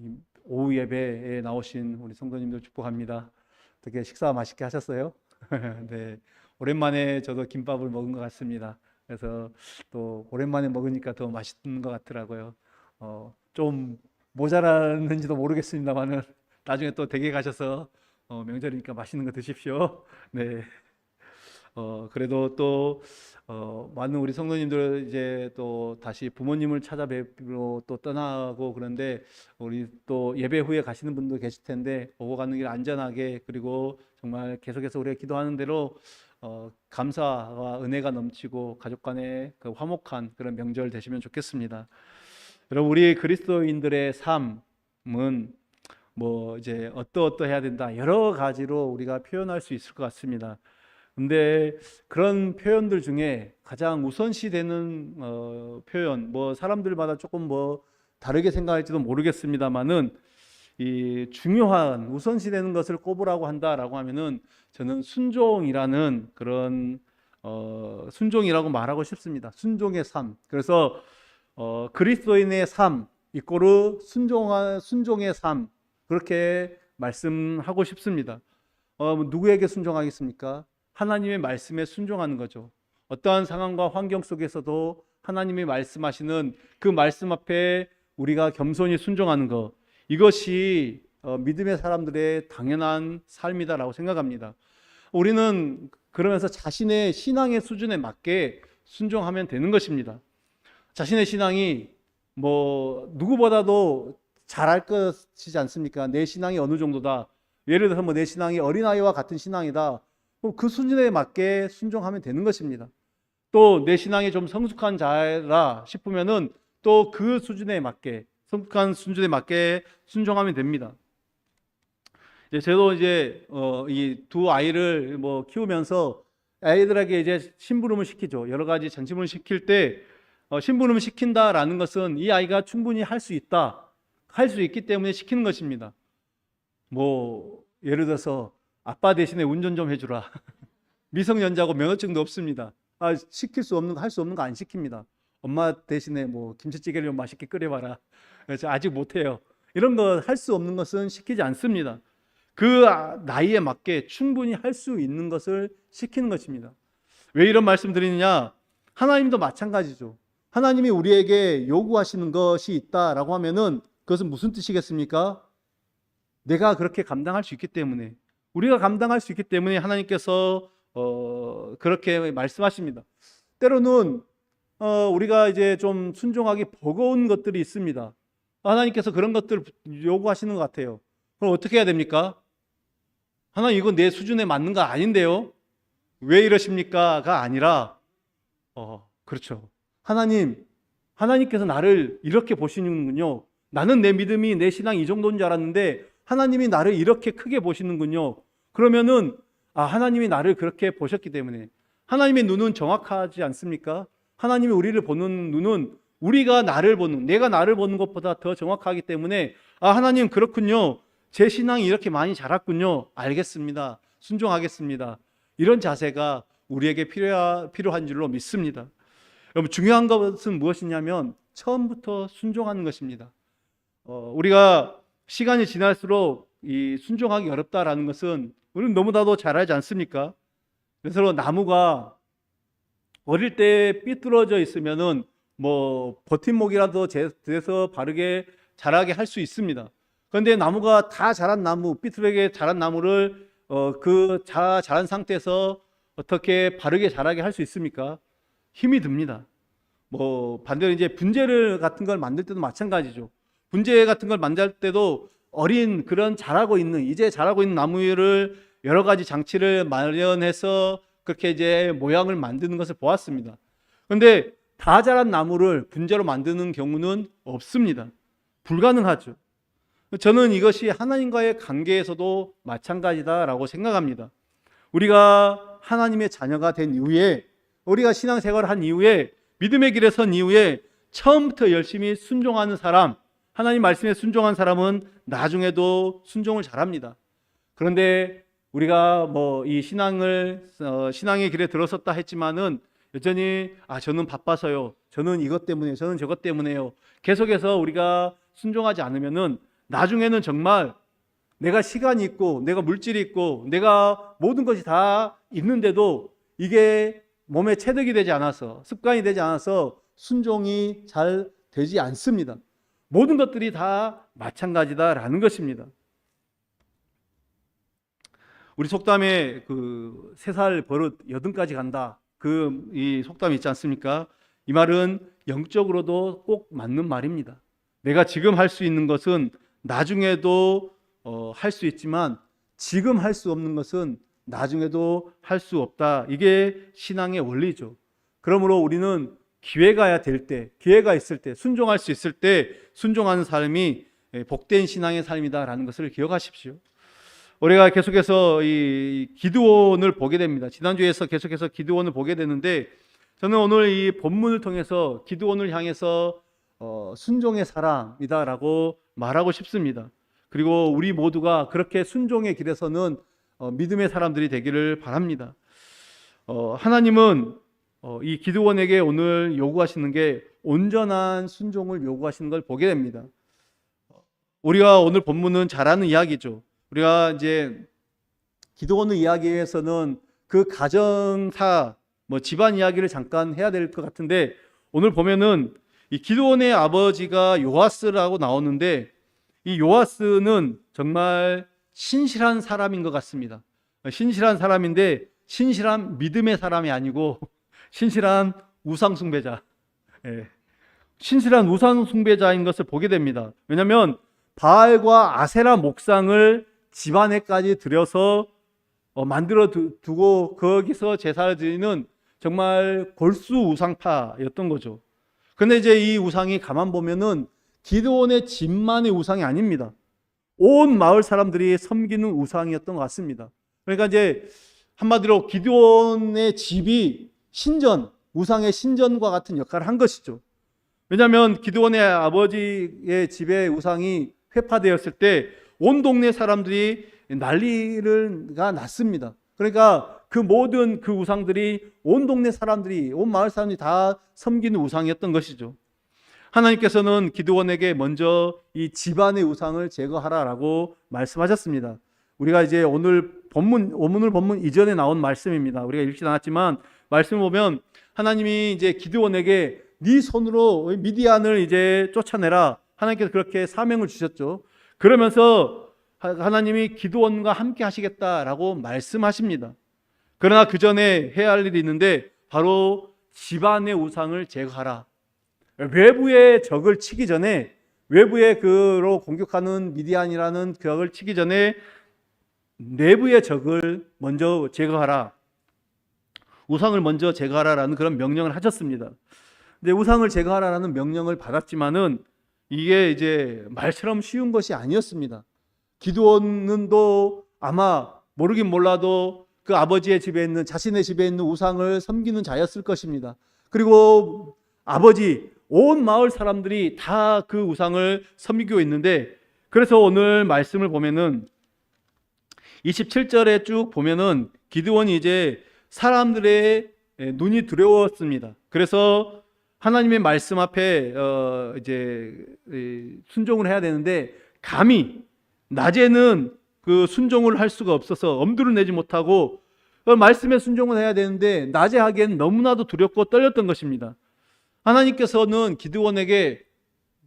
이 오후 예배에 나오신 우리 성도님들 축복합니다. 어떻게 식사 맛있게 하셨어요? 네. 오랜만에 저도 김밥을 먹은 것 같습니다. 그래서 또 오랜만에 먹으니까 더 맛있는 것 같더라고요. 어, 좀 모자라는지도 모르겠습니다만은 나중에 또 댁에 가셔서 어, 명절이니까 맛있는 거 드십시오. 네. 어, 그래도 또, 어, 많은 우리 성도님들 이제 또 다시 부모님을 찾아뵙으러 또 떠나고 그런데 우리 또 예배 후에 가시는 분도 계실 텐데 오고 가는 길 안전하게 그리고 정말 계속해서 우리가 기도하는 대로 어, 감사와 은혜가 넘치고 가족 간의 그 화목한 그런 명절 되시면 좋겠습니다. 여러분, 우리 그리스도인들의 삶은 뭐 이제 어떠어떠 해야 된다. 여러 가지로 우리가 표현할 수 있을 것 같습니다. 근데 그런 표현들 중에 가장 우선시 되는 어, 표현, 뭐 사람들마다 조금 뭐 다르게 생각할지도 모르겠습니다만은 이 중요한 우선시 되는 것을 꼽으라고 한다라고 하면은 저는 순종이라는 그런 어, 순종이라고 말하고 싶습니다. 순종의 삶. 그래서 어, 그리스도인의 삶 이꼬르 순종한 순종의 삶 그렇게 말씀하고 싶습니다. 어, 뭐 누구에게 순종하겠습니까? 하나님의 말씀에 순종하는 거죠. 어떠한 상황과 환경 속에서도 하나님이 말씀하시는 그 말씀 앞에 우리가 겸손히 순종하는 것 이것이 어, 믿음의 사람들의 당연한 삶이다라고 생각합니다. 우리는 그러면서 자신의 신앙의 수준에 맞게 순종하면 되는 것입니다. 자신의 신앙이 뭐 누구보다도 잘할 것이지 않습니까? 내 신앙이 어느 정도다. 예를 들어서 뭐 내 신앙이 어린아이와 같은 신앙이다. 그럼 그 수준에 맞게 순종하면 되는 것입니다. 또 내 신앙이 좀 성숙한 자라 싶으면은 또 그 수준에 맞게 성숙한 수준에 맞게 순종하면 됩니다. 이제 저도 이제 어, 이 두 아이를 뭐 키우면서 아이들에게 이제 심부름을 시키죠. 여러 가지 전심을 시킬 때 어, 심부름을 시킨다라는 것은 이 아이가 충분히 할 수 있다, 할 수 있기 때문에 시키는 것입니다. 뭐 예를 들어서 아빠 대신에 운전 좀 해주라. 미성년자고 면허증도 없습니다. 아, 시킬 수 없는 거, 할 수 없는 거 안 시킵니다. 엄마 대신에 뭐 김치찌개를 좀 맛있게 끓여봐라. 아직 못해요. 이런 거 할 수 없는 것은 시키지 않습니다. 그 아- 나이에 맞게 충분히 할 수 있는 것을 시키는 것입니다. 왜 이런 말씀 드리느냐? 하나님도 마찬가지죠. 하나님이 우리에게 요구하시는 것이 있다라고 하면은 그것은 무슨 뜻이겠습니까? 내가 그렇게 감당할 수 있기 때문에 우리가 감당할 수 있기 때문에 하나님께서 어, 그렇게 말씀하십니다. 때로는 어, 우리가 이제 좀 순종하기 버거운 것들이 있습니다. 하나님께서 그런 것들을 요구하시는 것 같아요. 그럼 어떻게 해야 됩니까? 하나님 이거 내 수준에 맞는 거 아닌데요? 왜 이러십니까?가 아니라 어, 그렇죠. 하나님, 하나님께서 나를 이렇게 보시는군요. 나는 내 믿음이 내 신앙이 이 정도인 줄 알았는데 하나님이 나를 이렇게 크게 보시는군요. 그러면은 아 하나님이 나를 그렇게 보셨기 때문에 하나님의 눈은 정확하지 않습니까? 하나님이 우리를 보는 눈은 우리가 나를 보는 내가 나를 보는 것보다 더 정확하기 때문에 아 하나님 그렇군요. 제 신앙이 이렇게 많이 자랐군요. 알겠습니다. 순종하겠습니다. 이런 자세가 우리에게 필요하, 필요한 줄로 믿습니다. 여러분 중요한 것은 무엇이냐면 처음부터 순종하는 것입니다. 어, 우리가 시간이 지날수록 이 순종하기 어렵다라는 것은 우리는 너무나도 잘 알지 않습니까? 그래서 나무가 어릴 때 삐뚤어져 있으면은 뭐 버팀목이라도 돼서 바르게 자라게 할 수 있습니다. 그런데 나무가 다 자란 나무, 삐뚤게 자란 나무를 어, 그 자, 자란 상태에서 어떻게 바르게 자라게 할 수 있습니까? 힘이 듭니다. 뭐 반대로 이제 분재를 같은 걸 만들 때도 마찬가지죠. 분재 같은 걸 만들 때도 어린 그런 자라고 있는 이제 자라고 있는 나무를 여러 가지 장치를 마련해서 그렇게 이제 모양을 만드는 것을 보았습니다. 그런데 다 자란 나무를 분재로 만드는 경우는 없습니다. 불가능하죠. 저는 이것이 하나님과의 관계에서도 마찬가지다라고 생각합니다. 우리가 하나님의 자녀가 된 이후에 우리가 신앙생활을 한 이후에 믿음의 길에 선 이후에 처음부터 열심히 순종하는 사람, 하나님 말씀에 순종한 사람은 나중에도 순종을 잘합니다. 그런데 우리가 뭐 이 신앙을 어, 신앙의 길에 들어섰다 했지만은 여전히 아 저는 바빠서요. 저는 이것 때문에 저는 저것 때문에요. 계속해서 우리가 순종하지 않으면은 나중에는 정말 내가 시간이 있고 내가 물질이 있고 내가 모든 것이 다 있는데도 이게 몸에 체득이 되지 않아서 습관이 되지 않아서 순종이 잘 되지 않습니다. 모든 것들이 다 마찬가지다라는 것입니다. 우리 속담에 그 세 살 버릇 여든까지 간다. 그 이 속담이 있지 않습니까? 이 말은 영적으로도 꼭 맞는 말입니다. 내가 지금 할 수 있는 것은 나중에도 어, 할 수 있지만 지금 할 수 없는 것은 나중에도 할 수 없다. 이게 신앙의 원리죠. 그러므로 우리는 기회가 될 때, 기회가 있을 때, 순종할 수 있을 때 순종하는 삶이 예, 복된 신앙의 삶이다라는 것을 기억하십시오. 우리가 계속해서 이 기드온을 보게 됩니다. 지난주에서 계속해서 기드온을 보게 되는데 저는 오늘 이 본문을 통해서 기드온을 향해서 어, 순종의 사람이다라고 말하고 싶습니다. 그리고 우리 모두가 그렇게 순종의 길에서는 어, 믿음의 사람들이 되기를 바랍니다. 어, 하나님은 어, 이 기드원에게 오늘 요구하시는 게 온전한 순종을 요구하시는 걸 보게 됩니다. 우리가 오늘 본문은 잘 아는 이야기죠. 우리가 이제 기드원의 이야기에서는 그 가정사, 뭐 집안 이야기를 잠깐 해야 될 것 같은데 오늘 보면은 이 기드원의 아버지가 요아스라고 나오는데 이 요아스는 정말 신실한 사람인 것 같습니다. 신실한 사람인데 신실한 믿음의 사람이 아니고 신실한 우상 숭배자. 예. 신실한 우상 숭배자인 것을 보게 됩니다. 왜냐하면 바알과 아세라 목상을 집안에까지 들여서 어, 만들어 두, 두고 거기서 제사를 드리는 정말 골수 우상파였던 거죠. 근데 이제 이 우상이 가만 보면은 기드온의 집만의 우상이 아닙니다. 온 마을 사람들이 섬기는 우상이었던 것 같습니다. 그러니까 이제 한마디로 기드온의 집이 신전, 우상의 신전과 같은 역할을 한 것이죠. 왜냐하면 기드온의 아버지의 집의 우상이 회파되었을 때 온 동네 사람들이 난리가 났습니다. 그러니까 그 모든 그 우상들이 온 동네 사람들이 온 마을 사람들이 다 섬기는 우상이었던 것이죠. 하나님께서는 기드원에게 먼저 이 집안의 우상을 제거하라라고 말씀하셨습니다. 우리가 이제 오늘 본문 오늘 본문 이전에 나온 말씀입니다. 우리가 읽지 않았지만 말씀을 보면 하나님이 이제 기드원에게 네 손으로 미디안을 이제 쫓아내라. 하나님께서 그렇게 사명을 주셨죠. 그러면서 하나님이 기드원과 함께 하시겠다라고 말씀하십니다. 그러나 그 전에 해야 할 일이 있는데 바로 집안의 우상을 제거하라. 외부의 적을 치기 전에 외부의 그로 공격하는 미디안이라는 그 적을 치기 전에 내부의 적을 먼저 제거하라. 우상을 먼저 제거하라라는 그런 명령을 하셨습니다. 근데 우상을 제거하라라는 명령을 받았지만은 이게 이제 말처럼 쉬운 것이 아니었습니다. 기도원은 또 아마 모르긴 몰라도 그 아버지의 집에 있는 자신의 집에 있는 우상을 섬기는 자였을 것입니다. 그리고 아버지 온 마을 사람들이 다 그 우상을 섬기고 있는데 그래서 오늘 말씀을 보면은 27절에 쭉 보면은 기드원이 이제 사람들의 눈이 두려웠습니다. 그래서 하나님의 말씀 앞에 어 이제 순종을 해야 되는데 감히 낮에는 그 순종을 할 수가 없어서 엄두를 내지 못하고 그 말씀에 순종을 해야 되는데 낮에 하기엔 너무나도 두렵고 떨렸던 것입니다. 하나님께서는 기드원에게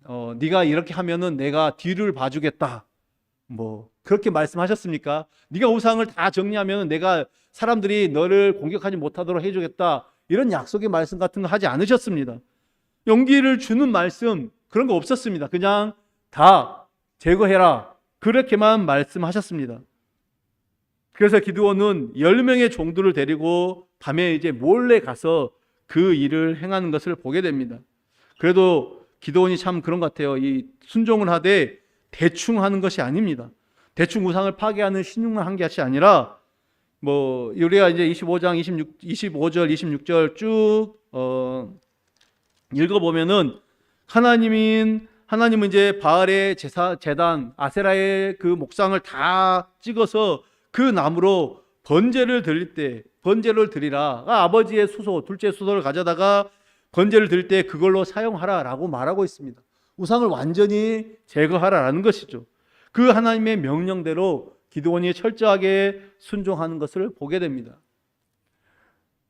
어, 네가 이렇게 하면은 내가 뒤를 봐주겠다. 뭐 그렇게 말씀하셨습니까? 네가 우상을 다 정리하면 내가 사람들이 너를 공격하지 못하도록 해주겠다. 이런 약속의 말씀 같은 거 하지 않으셨습니다. 용기를 주는 말씀 그런 거 없었습니다. 그냥 다 제거해라. 그렇게만 말씀하셨습니다. 그래서 기드원은 10명의 종들을 데리고 밤에 이제 몰래 가서 그 일을 행하는 것을 보게 됩니다. 그래도 기도원이 참 그런 것 같아요. 이 순종을 하되 대충 하는 것이 아닙니다. 대충 우상을 파괴하는 신용만 한 것이 아니라 뭐 우리가 이제 25장 26 25절 26절 쭉 어, 읽어 보면은 하나님인 하나님은 이제 바알의 제사 제단 아세라의 그 목상을 다 찍어서 그 나무로 번제를 드릴 때 번제를 드리라. 아, 아버지의 수소, 둘째 수소를 가져다가 번제를 드릴 때 그걸로 사용하라라고 말하고 있습니다. 우상을 완전히 제거하라라는 것이죠. 그 하나님의 명령대로 기도원이 철저하게 순종하는 것을 보게 됩니다.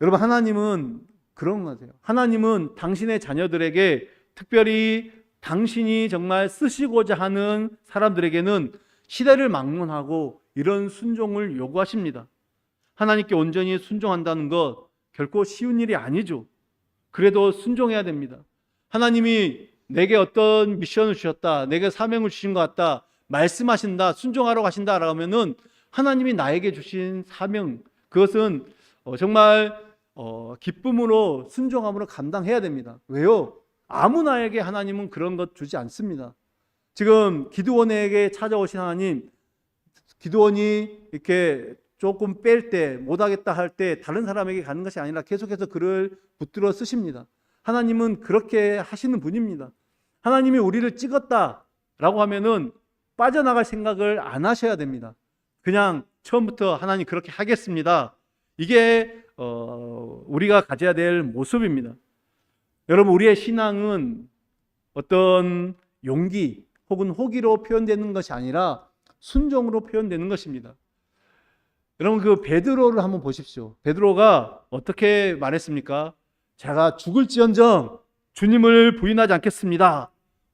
여러분 하나님은 그런 것 같아요. 하나님은 당신의 자녀들에게 특별히 당신이 정말 쓰시고자 하는 사람들에게는 시대를 막론하고 이런 순종을 요구하십니다. 하나님께 온전히 순종한다는 것 결코 쉬운 일이 아니죠. 그래도 순종해야 됩니다. 하나님이 내게 어떤 미션을 주셨다, 내게 사명을 주신 것 같다, 말씀하신다, 순종하러 가신다라고 하면은 하나님이 나에게 주신 사명, 그것은 어, 정말 어, 기쁨으로 순종함으로 감당해야 됩니다. 왜요? 아무나에게 하나님은 그런 것 주지 않습니다. 지금 기드원에게 찾아오신 하나님, 기드원이 이렇게 조금 뺄 때, 못하겠다 할 때 다른 사람에게 가는 것이 아니라 계속해서 그를 붙들어 쓰십니다. 하나님은 그렇게 하시는 분입니다. 하나님이 우리를 찍었다라고 하면은 빠져나갈 생각을 안 하셔야 됩니다. 그냥 처음부터 하나님 그렇게 하겠습니다. 이게 어, 우리가 가져야 될 모습입니다. 여러분 우리의 신앙은 어떤 용기 혹은 호기로 표현되는 것이 아니라 순종으로 표현되는 것입니다. 여러분 그 베드로를 한번 보십시오. 베드로가 어떻게 말했습니까? 제가 죽을지언정 주님을 부인하지 않겠습니다.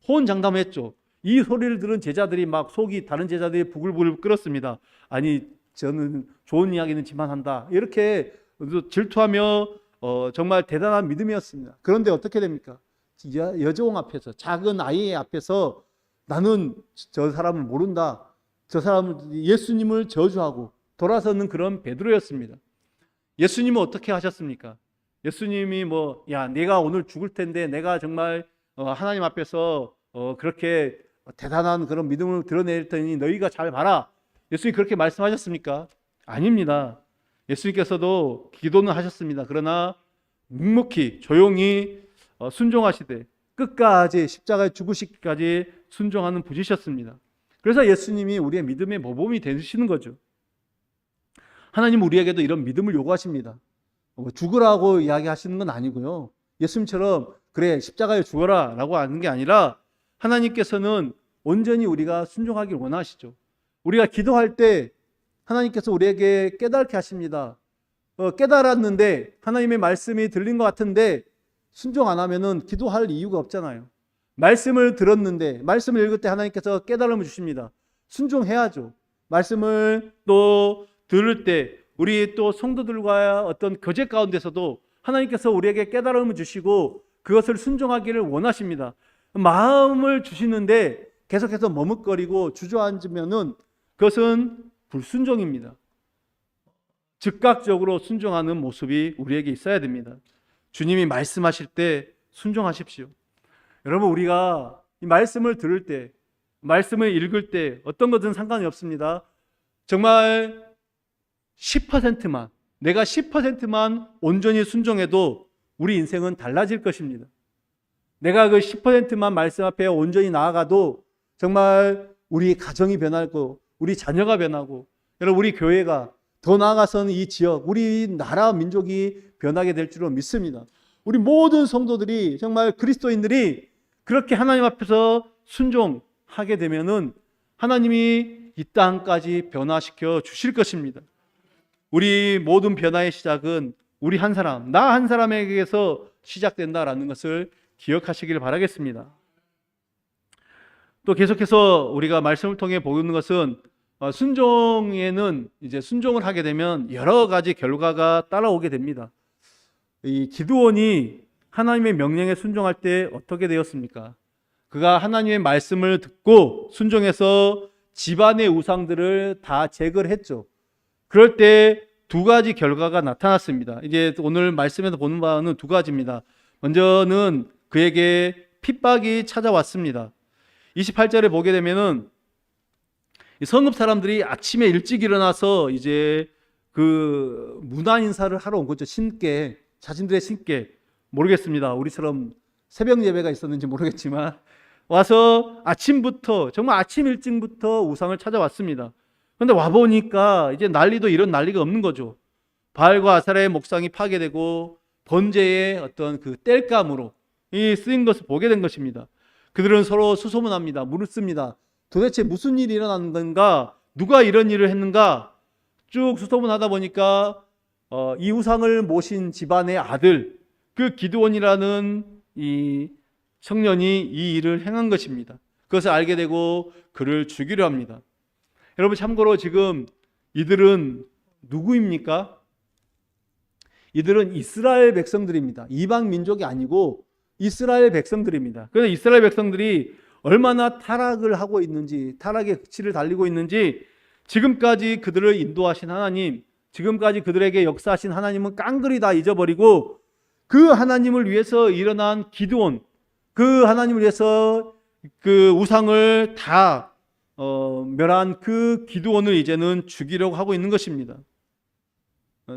호언장담했죠. 이 소리를 들은 제자들이 막 속이 다른 제자들이 부글부글 끓었습니다. 아니 저는 좋은 이야기는 지만한다. 이렇게 질투하며 어, 정말 대단한 믿음이었습니다. 그런데 어떻게 됩니까? 여, 여종 앞에서 작은 아이 앞에서 나는 저 사람을 모른다. 저 사람은 예수님을 저주하고 돌아서는 그런 베드로였습니다. 예수님은 어떻게 하셨습니까? 예수님이 뭐, 야, 내가 오늘 죽을 텐데 내가 정말 어, 하나님 앞에서 어, 그렇게 대단한 그런 믿음을 드러낼 테니 너희가 잘 봐라. 예수님이 그렇게 말씀하셨습니까? 아닙니다. 예수님께서도 기도는 하셨습니다. 그러나 묵묵히 조용히 어, 순종하시되 끝까지 십자가에 죽으시기까지 순종하는 분이셨습니다. 그래서 예수님이 우리의 믿음의 모범이 되시는 거죠. 하나님 우리에게도 이런 믿음을 요구하십니다. 뭐 죽으라고 이야기하시는 건 아니고요. 예수님처럼 그래 십자가에 죽어라라고 하는 게 아니라 하나님께서는 온전히 우리가 순종하길 원하시죠. 우리가 기도할 때 하나님께서 우리에게 깨닫게 하십니다. 어, 깨달았는데 하나님의 말씀이 들린 것 같은데 순종 안 하면은 기도할 이유가 없잖아요. 말씀을 들었는데 말씀을 읽을 때 하나님께서 깨달음을 주십니다. 순종해야죠. 말씀을 또 들을 때 우리 또 성도들과 어떤 교제 가운데서도 하나님께서 우리에게 깨달음을 주시고 그것을 순종하기를 원하십니다. 마음을 주시는데 계속해서 머뭇거리고 주저앉으면은 그것은 불순종입니다. 즉각적으로 순종하는 모습이 우리에게 있어야 됩니다. 주님이 말씀하실 때 순종하십시오. 여러분 우리가 이 말씀을 들을 때 말씀을 읽을 때 어떤 것은 상관이 없습니다. 정말 10%만 내가 10%만 온전히 순종해도 우리 인생은 달라질 것입니다. 내가 그 10%만 말씀 앞에 온전히 나아가도 정말 우리 가정이 변하고 우리 자녀가 변하고 여러분 우리 교회가 더 나아가서는 이 지역 우리 나라 민족이 변하게 될 줄로 믿습니다. 우리 모든 성도들이 정말 그리스도인들이 그렇게 하나님 앞에서 순종하게 되면은 하나님이 이 땅까지 변화시켜 주실 것입니다. 우리 모든 변화의 시작은 우리 한 사람, 나 한 사람에게서 시작된다라는 것을 기억하시길 바라겠습니다. 또 계속해서 우리가 말씀을 통해 보는 것은 어, 순종에는 이제 순종을 하게 되면 여러 가지 결과가 따라오게 됩니다. 이 기드온이 하나님의 명령에 순종할 때 어떻게 되었습니까? 그가 하나님의 말씀을 듣고 순종해서 집안의 우상들을 다 제거를 했죠. 그럴 때 두 가지 결과가 나타났습니다. 이제 오늘 말씀에서 보는 바는 두 가지입니다. 먼저는 그에게 핍박이 찾아왔습니다. 28절에 보게 되면은 성읍 사람들이 아침에 일찍 일어나서 이제 그 문화 인사를 하러 온 거죠. 신께 자신들의 신께 모르겠습니다. 우리처럼 새벽 예배가 있었는지 모르겠지만 와서 아침부터 정말 아침 일찍부터 우상을 찾아왔습니다. 그런데 와 보니까 이제 난리도 이런 난리가 없는 거죠. 바알과 아사라의 목상이 파괴되고 번제의 어떤 그 땔감으로 이 쓰인 것을 보게 된 것입니다. 그들은 서로 수소문합니다. 물을 씁니다. 도대체 무슨 일이 일어났는가? 누가 이런 일을 했는가? 쭉 수소문하다 보니까 어, 이 우상을 모신 집안의 아들 그 기드온이라는 이 청년이 이 일을 행한 것입니다. 그것을 알게 되고 그를 죽이려 합니다. 여러분 참고로 지금 이들은 누구입니까? 이들은 이스라엘 백성들입니다. 이방 민족이 아니고 이스라엘 백성들입니다. 그래서 이스라엘 백성들이 얼마나 타락을 하고 있는지, 타락의 극치를 달리고 있는지 지금까지 그들을 인도하신 하나님, 지금까지 그들에게 역사하신 하나님은 깡그리 다 잊어버리고 그 하나님을 위해서 일어난 기드온, 그 하나님을 위해서 그 우상을 다 어, 멸한 그 기드온을 이제는 죽이려고 하고 있는 것입니다.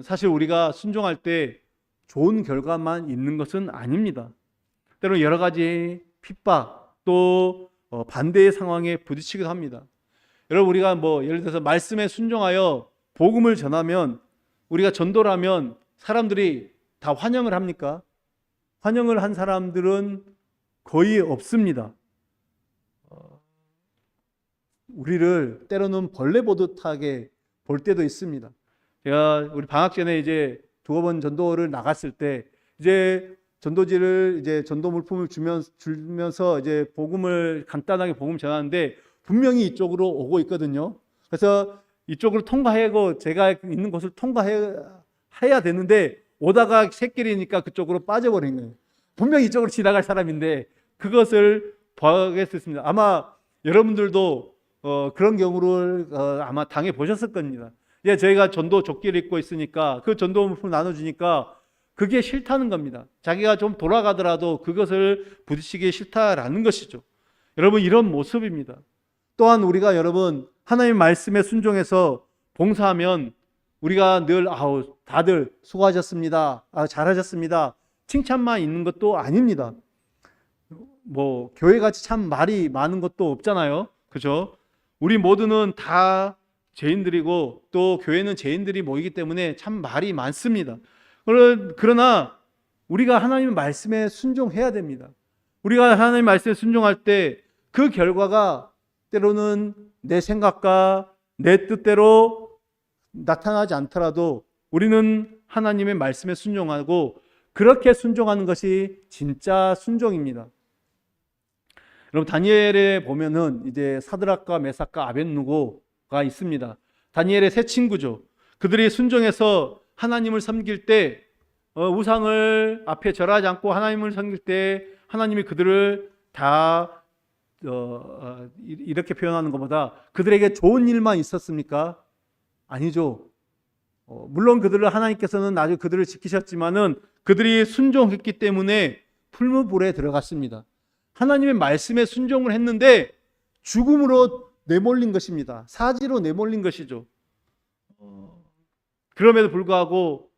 사실 우리가 순종할 때 좋은 결과만 있는 것은 아닙니다. 때로 여러 가지 핍박 또 어, 반대의 상황에 부딪히기도 합니다. 여러분 우리가 뭐 예를 들어서 말씀에 순종하여 복음을 전하면 우리가 전도라면 사람들이 다 환영을 합니까? 환영을 한 사람들은 거의 없습니다. 어, 우리를 때로는 벌레 보듯하게 볼 때도 있습니다. 제가 우리 방학 전에 이제 두어 번 전도를 나갔을 때 이제 전도지를 이제 전도 물품을 주면, 주면서 이제 복음을 간단하게 복음 전하는데 분명히 이쪽으로 오고 있거든요. 그래서 이쪽으로 통과하고 제가 있는 곳을 통과해야 되는데 오다가 새끼리니까 그쪽으로 빠져버린 거예요. 분명히 이쪽으로 지나갈 사람인데 그것을 보겠습니다. 아마 여러분들도 어, 그런 경우를 어, 아마 당해 보셨을 겁니다. 예, 저희가 전도 조끼를 입고 있으니까 그 전도 물품 나눠주니까 그게 싫다는 겁니다. 자기가 좀 돌아가더라도 그것을 부딪히기 싫다라는 것이죠. 여러분 이런 모습입니다. 또한 우리가 여러분 하나님 말씀에 순종해서 봉사하면 우리가 늘 아우 다들 수고하셨습니다. 아, 잘하셨습니다. 칭찬만 있는 것도 아닙니다. 뭐 교회 같이 참 말이 많은 것도 없잖아요. 그죠? 우리 모두는 다 죄인들이고 또 교회는 죄인들이 모이기 때문에 참 말이 많습니다. 그러나 우리가 하나님의 말씀에 순종해야 됩니다. 우리가 하나님의 말씀에 순종할 때 그 결과가 때로는 내 생각과 내 뜻대로 나타나지 않더라도 우리는 하나님의 말씀에 순종하고 그렇게 순종하는 것이 진짜 순종입니다. 여러분 다니엘에 보면은 이제 사드락과 메삭과 아벤누고가 있습니다. 다니엘의 세 친구죠. 그들이 순종해서 하나님을 섬길 때 어, 우상을 앞에 절하지 않고 하나님을 섬길 때 하나님이 그들을 다 어, 어, 이렇게 표현하는 것보다 그들에게 좋은 일만 있었습니까? 아니죠. 어, 물론 그들을 하나님께서는 아주 그들을 지키셨지만은 그들이 순종했기 때문에 풀무불에 들어갔습니다. 하나님의 말씀에 순종을 했는데 죽음으로 내몰린 것입니다. 사지로 내몰린 것이죠. 어, 그럼에도 불구하고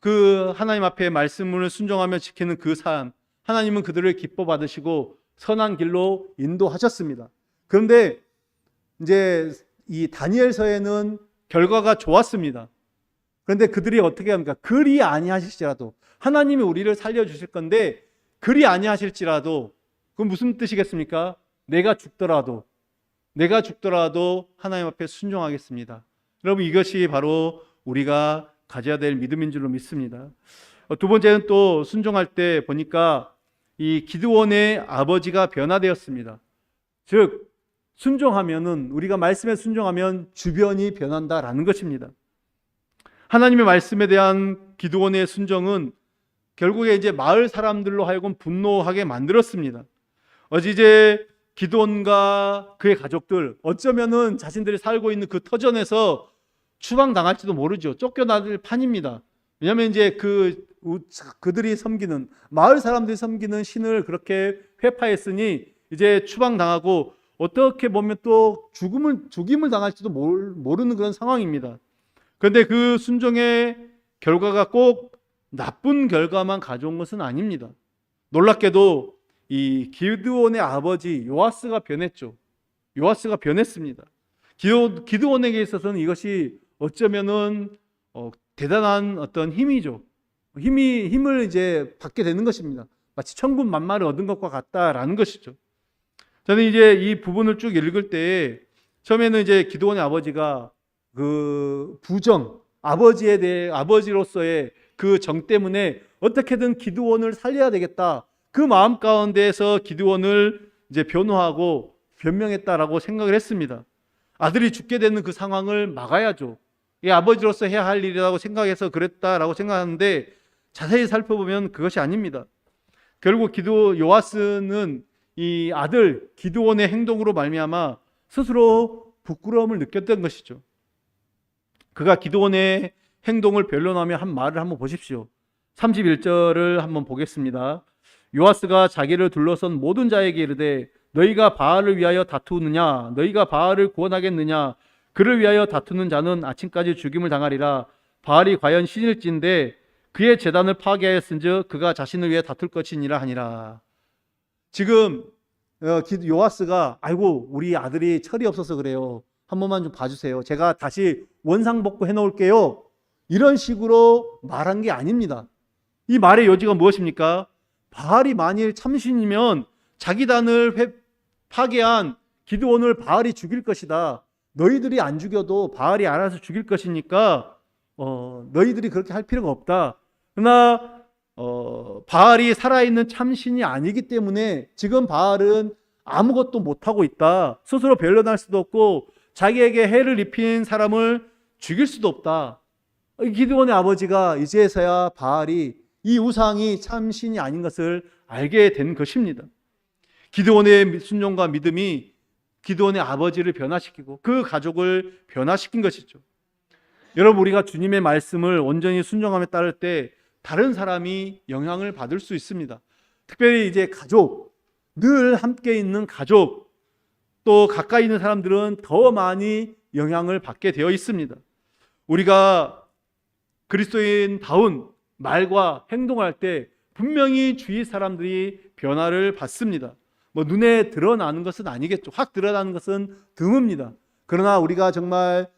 그 하나님 앞에 말씀을 순종하며 지키는 그 삶, 하나님은 그들을 기뻐 받으시고 선한 길로 인도하셨습니다. 그런데 이제 이 다니엘서에는 결과가 좋았습니다. 그런데 그들이 어떻게 합니까? 그리 아니하실지라도 하나님이 우리를 살려 주실 건데 그리 아니하실지라도 그건 무슨 뜻이겠습니까? 내가 죽더라도 내가 죽더라도 하나님 앞에 순종하겠습니다. 여러분 이것이 바로 우리가 가져야 될 믿음인 줄로 믿습니다. 어, 두 번째는 또 순종할 때 보니까 이 기드원의 아버지가 변화되었습니다. 즉 순종하면은 우리가 말씀에 순종하면 주변이 변한다라는 것입니다. 하나님의 말씀에 대한 기드원의 순종은 결국에 이제 마을 사람들로 하여금 분노하게 만들었습니다. 어제 기드원과 그의 가족들 어쩌면은 자신들이 살고 있는 그 터전에서 추방당할지도 모르죠. 쫓겨나들 판입니다. 왜냐하면 이제 그 그들이 섬기는 마을 사람들이 섬기는 신을 그렇게 회파했으니 이제 추방당하고 어떻게 보면 또 죽음을 죽임을 당할지도 모르는 그런 상황입니다. 그런데 그 순종의 결과가 꼭 나쁜 결과만 가져온 것은 아닙니다. 놀랍게도 이 기드온의 아버지 요아스가 변했죠. 요아스가 변했습니다. 기드온에게 있어서는 이것이 어쩌면은 어, 대단한 어떤 힘이죠. 힘이 힘을 이제 받게 되는 것입니다. 마치 천군 만마를 얻은 것과 같다라는 것이죠. 저는 이제 이 부분을 쭉 읽을 때 처음에는 이제 기도원의 아버지가 그 부정 아버지에 대해 아버지로서의 그 정 때문에 어떻게든 기도원을 살려야 되겠다. 그 마음 가운데에서 기도원을 이제 변호하고 변명했다라고 생각을 했습니다. 아들이 죽게 되는 그 상황을 막아야죠. 이 아버지로서 해야 할 일이라고 생각해서 그랬다라고 생각하는데 자세히 살펴보면 그것이 아닙니다. 결국 기도 요아스는 이 아들 기도원의 행동으로 말미암아 스스로 부끄러움을 느꼈던 것이죠. 그가 기도원의 행동을 변론하며 한 말을 한번 보십시오. 31절을 한번 보겠습니다. 요아스가 자기를 둘러선 모든 자에게 이르되 너희가 바알을 위하여 다투느냐 너희가 바알을 구원하겠느냐 그를 위하여 다투는 자는 아침까지 죽임을 당하리라 바알이 과연 신일진데 그의 재단을 파괴하였은즉 그가 자신을 위해 다툴 것이니라 하니라. 지금 어, 기- 요아스가 아이고 우리 아들이 철이 없어서 그래요. 한 번만 좀 봐주세요. 제가 다시 원상복구 해놓을게요. 이런 식으로 말한 게 아닙니다. 이 말의 요지가 무엇입니까? 바알이 만일 참신이면 자기 단을 회- 파괴한 기드온을 바알이 죽일 것이다. 너희들이 안 죽여도 바알이 알아서 죽일 것이니까 어, 너희들이 그렇게 할 필요가 없다. 그러나 어, 바알이 살아있는 참신이 아니기 때문에 지금 바알은 아무것도 못하고 있다. 스스로 변론할 수도 없고 자기에게 해를 입힌 사람을 죽일 수도 없다. 이 기드온의 아버지가 이제서야 바알이 이 우상이 참신이 아닌 것을 알게 된 것입니다. 기드온의 순종과 믿음이 기드온의 아버지를 변화시키고 그 가족을 변화시킨 것이죠. 여러분 우리가 주님의 말씀을 온전히 순종함에 따를 때 다른 사람이 영향을 받을 수 있습니다. 특별히 이제 가족, 늘 함께 있는 가족, 또 가까이 있는 사람들은 더 많이 영향을 받게 되어 있습니다. 우리가 그리스도인 다운 말과 행동할 때 분명히 주위 사람들이 변화를 받습니다. 뭐 눈에 드러나는 것은 아니겠죠. 확 드러나는 것은 드뭅니다. 그러나 우리가 정말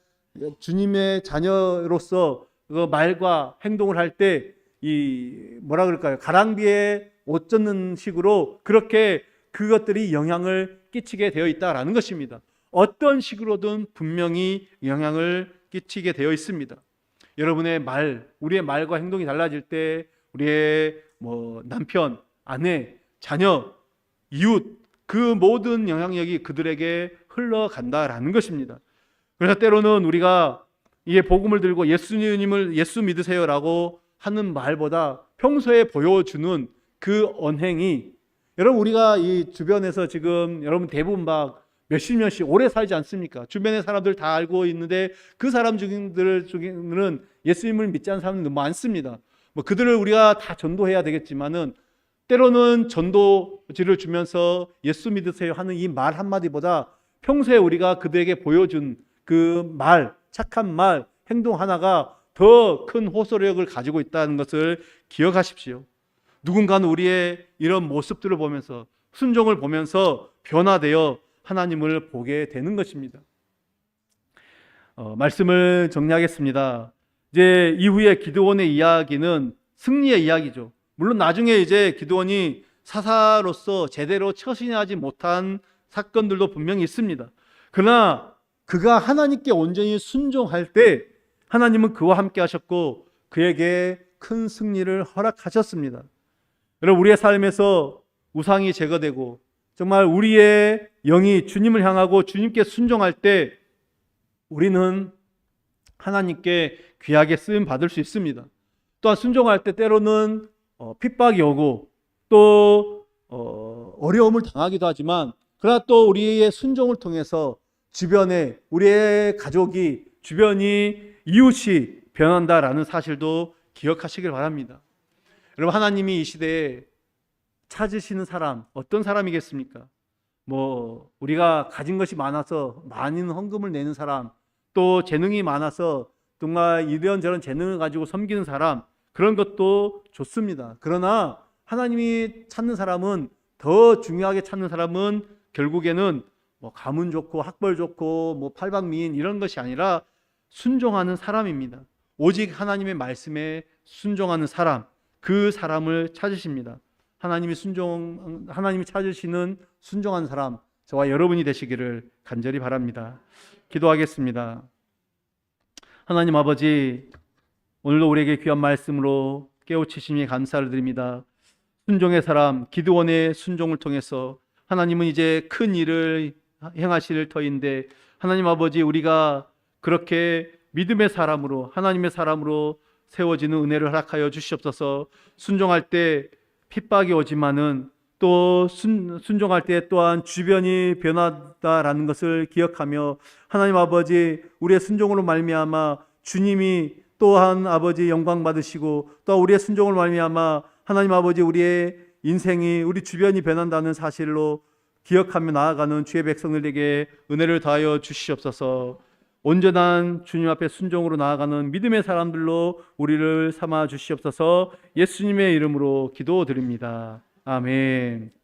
주님의 자녀로서 그 말과 행동을 할 때 이 뭐라 그럴까요? 가랑비에 옷 젖는 식으로 그렇게 그것들이 영향을 끼치게 되어 있다라는 것입니다. 어떤 식으로든 분명히 영향을 끼치게 되어 있습니다. 여러분의 말, 우리의 말과 행동이 달라질 때 우리의 뭐 남편, 아내, 자녀, 이웃 그 모든 영향력이 그들에게 흘러간다라는 것입니다. 그래서 때로는 우리가 이게 복음을 들고 예수님을 예수 믿으세요라고 하는 말보다 평소에 보여주는 그 언행이 여러분 우리가 이 주변에서 지금 여러분 대부분 막 몇십 년씩 오래 살지 않습니까? 주변의 사람들 다 알고 있는데 그 사람 중들 중에는 예수님을 믿지 않는 사람들 많습니다. 뭐 그들을 우리가 다 전도해야 되겠지만은 때로는 전도지를 주면서 예수 믿으세요 하는 이 말 한마디보다 평소에 우리가 그들에게 보여준 그 말, 착한 말, 행동 하나가 더 큰 호소력을 가지고 있다는 것을 기억하십시오. 누군가는 우리의 이런 모습들을 보면서 순종을 보면서 변화되어 하나님을 보게 되는 것입니다. 어, 말씀을 정리하겠습니다. 이제 이후에 기드온의 이야기는 승리의 이야기죠. 물론 나중에 이제 기드온이 사사로서 제대로 처신하지 못한 사건들도 분명히 있습니다. 그러나 그가 하나님께 온전히 순종할 때 하나님은 그와 함께 하셨고 그에게 큰 승리를 허락하셨습니다. 여러분 우리의 삶에서 우상이 제거되고 정말 우리의 영이 주님을 향하고 주님께 순종할 때 우리는 하나님께 귀하게 쓰임 받을 수 있습니다. 또한 순종할 때 때로는 어, 핍박이 오고 또 어, 어려움을 당하기도 하지만 그러나 또 우리의 순종을 통해서 주변에 우리의 가족이 주변이 이웃이 변한다라는 사실도 기억하시길 바랍니다. 여러분 하나님이 이 시대에 찾으시는 사람 어떤 사람이겠습니까? 뭐 우리가 가진 것이 많아서 많은 헌금을 내는 사람, 또 재능이 많아서 정말 이런저런 재능을 가지고 섬기는 사람 그런 것도 좋습니다. 그러나 하나님이 찾는 사람은 더 중요하게 찾는 사람은 결국에는 뭐 가문 좋고 학벌 좋고 뭐 팔방미인 이런 것이 아니라 순종하는 사람입니다. 오직 하나님의 말씀에 순종하는 사람, 그 사람을 찾으십니다. 하나님이 순종, 하나님이 찾으시는 순종한 사람, 저와 여러분이 되시기를 간절히 바랍니다. 기도하겠습니다. 하나님 아버지, 오늘도 우리에게 귀한 말씀으로 깨우치심에 감사를 드립니다. 순종의 사람 기드원의 순종을 통해서 하나님은 이제 큰 일을 행하실 터인데 하나님 아버지 우리가 그렇게 믿음의 사람으로 하나님의 사람으로 세워지는 은혜를 허락하여 주시옵소서. 순종할 때 핍박이 오지만은 또 순, 순종할 때 또한 주변이 변하다라는 것을 기억하며 하나님 아버지 우리의 순종으로 말미암아 주님이 또한 아버지 영광 받으시고 또 우리의 순종을 말미암아 하나님 아버지 우리의 인생이 우리 주변이 변한다는 사실로 기억하며 나아가는 주의 백성들에게 은혜를 다하여 주시옵소서. 온전한 주님 앞에 순종으로 나아가는 믿음의 사람들로 우리를 삼아 주시옵소서. 예수님의 이름으로 기도드립니다. 아멘.